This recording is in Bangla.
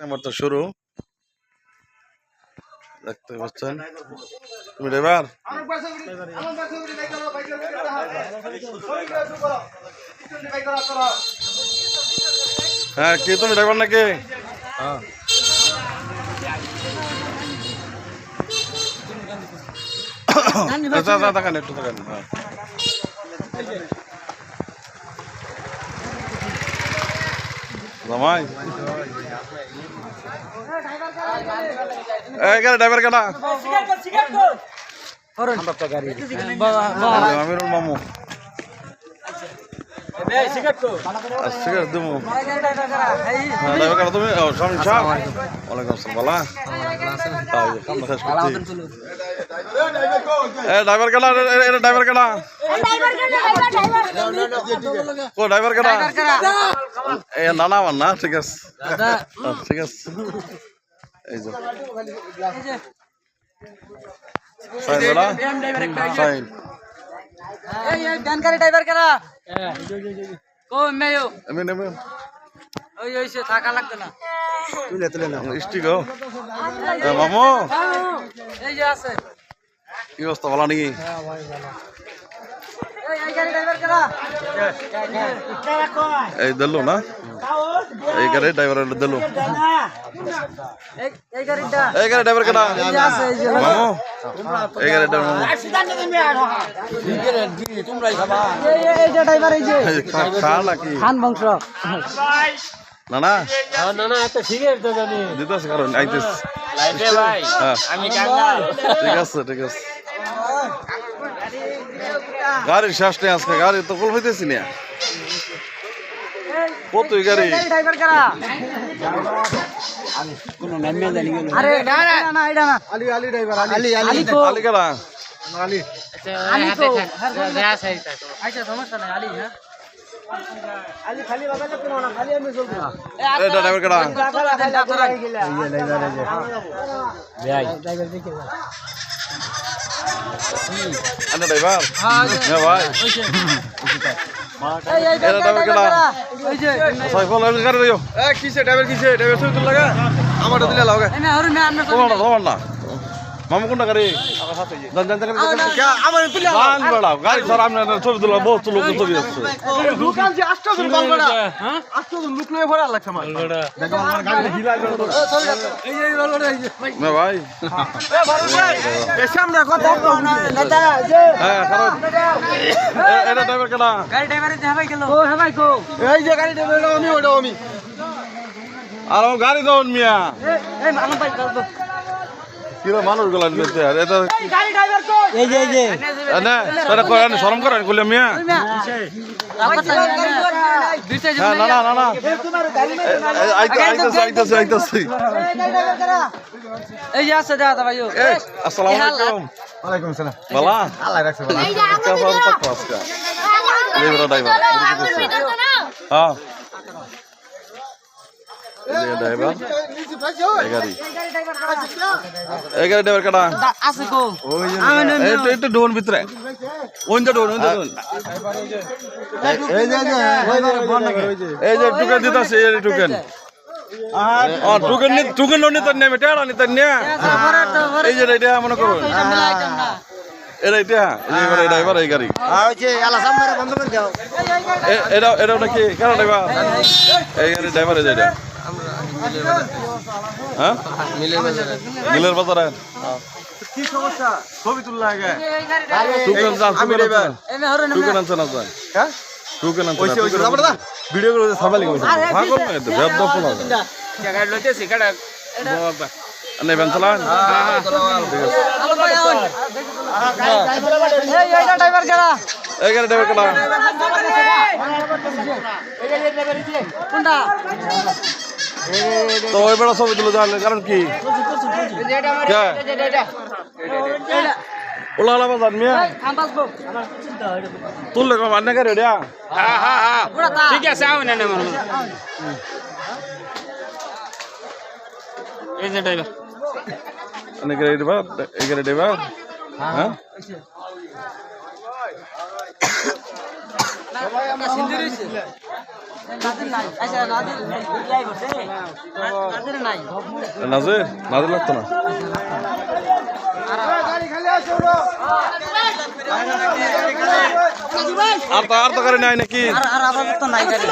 আমার তো শুরু। দেখতে পাচ্ছেন। তুমি ড্রাইভার হ্যাঁ কি তুমি ড্রাইভার নাকি? আচ্ছা আচ্ছা থাকেন একটু থাকেন। হ্যাঁ। জামাই এই গাড়ি ড্রাইভার কেনা আমিরুল মামু। সিগারেট দেবো ড্রাইভার কেনা তুমি? স্বামী সাহ ওয়ালাইকুম আসসালাম, বালা। ড্রাইভার কেনা ড্রাইভার কেনা ও ড্রাইভার কেনা এ না না আমার না? ঠিক আছে। হ্যাঁ, ঠিক আছে। এই যে। সাইন বেলা? সাইন। ড্রাইভার কারা কো মেয়ো। এমনি এমনি। ওই ওই সে থাকা লাগতো না। তুলে তুলে না স্টিক ও। মামু। এই যে আছে। কি অবস্থা ভালো নাকি? কারা এই দিল না? এই গাড়ি ড্রাইভার দিল। এই এই গাড়িটা এই গাড়ি ড্রাইভার কেনা এই মামু গাড়ি ড্রাইভার মামু। এই এই- এই যে ড্রাইভার এই যে। খা নাকি? খান বংশ। না না না না এত সিগারেট তো জানি দিতেছে কারণ লাইফে ভাই হ্যাঁ। আমি কাঙ্গাল। ঠিক আছে ঠিক আছে। গাড়ির শ্বাস নেই আজকে গাড়ি তো কল হইতেছি না। কতই গাড়ি? ড্রাইভার কারা? আরে না না। না এটা না। আলী আলী ড্রাইভার না এটা ড্রাইভার হ্যাঁ ভাই এটা ড্রাইভার কেনা ওই যে সাইফল আমি গাড়ি দিও এ কিসে ড্রাইভার কিসে ড্রাইভার ছবি তুল লাগা আমারটা দিলে লাও এনে হরু না আমরা তোমার না তোমার না মামু কোনটা গাড়ি জান জান জান কে আমার তুলে জান বড়া গাড়ি সর আমি ছবি তুলা বহুত লোক ছবি আছে দোকান যে আষ্টজন কল করা আষ্টজন লোক লয়ে ভরা লাগছে আমার দেখো আমার গাড়ি হিলা এই এই রোল এই না ভাই এ ভারত ভাই এ সামনে কথা নেতা যে হ্যাঁ কারণ এটা ড্রাইভার কেনা গাড়ি ড্রাইভারে দেখাই গেল ও হ্যাঁ ভাই কো এই যে গাড়ি ড্রাইভার আমি ওটা আমি আর গাড়ি দাও মিয়া এই আলম ভাই কিরা মানুষগুলা নিতে আর এটা গাড়ি এই যে এই যে। না তারা করেন শরম করেন কইলে মিয়া। দুইটা হ্যাঁ না না না না আইতাছে আইতাছে আইতাছে। এই যে আছে দাদা ভাই আসসালামু আলাইকুম। ওয়ালাইকুম আসসালাম বালা। আল্লাহ রাখছে ড্রাইভার হ্যাঁ। ড্রাইভার এই গাড়ি ড্রাইভার কাটা আছে কো একটু একটু ডোন ভিতরে ওইটা ডোন ওইটা ডোন এই যে এই যে টুকেন দিতাছে এই টুকেন টুকেন নি নি তো নেমে টেড়া নি তো নে এই যে এটা মনে করুন এটা এটা এই ড্রাইভার এই গাড়ি এটা এটা নাকি কেন ড্রাইভার এই গাড়ি ড্রাইভার এই এটা হ্যাঁ মিলের বাজারে কি সমস্যা ছবি তুল লাগে টুকেন যান ড্রাইভার এনে হরু না টুকেন আনছে না হ্যাঁ টুকেন আনছে ওইসে ওইসে যাব না ভিডিও করে সাবালি কইছে পাগল না এটা দপ না গাড়ি লইতেছি কাটা নেবেন চালান আলম ভাই আউন এই এইটা ড্রাইভার কারা এই গাড়ি ড্রাইভার কেনা কোনটা তো বেড়া ছবি তুলে যান কারণ কি? কে? ওলা ওলা বাজার মিয়া তুললে কম আন্না গাড়ি রেডিয়া ঠিক আছে আও না এই যে ড্রাইভার আন্না ড্রাইভার এই গাড়ি ড্রাইভার হ্যাঁ? সিন্ধি রইছে নাজে নাজে লাগতো না আর তো আর তো গাড়ি নাই নাকি আর আর তো নাই গাড়ি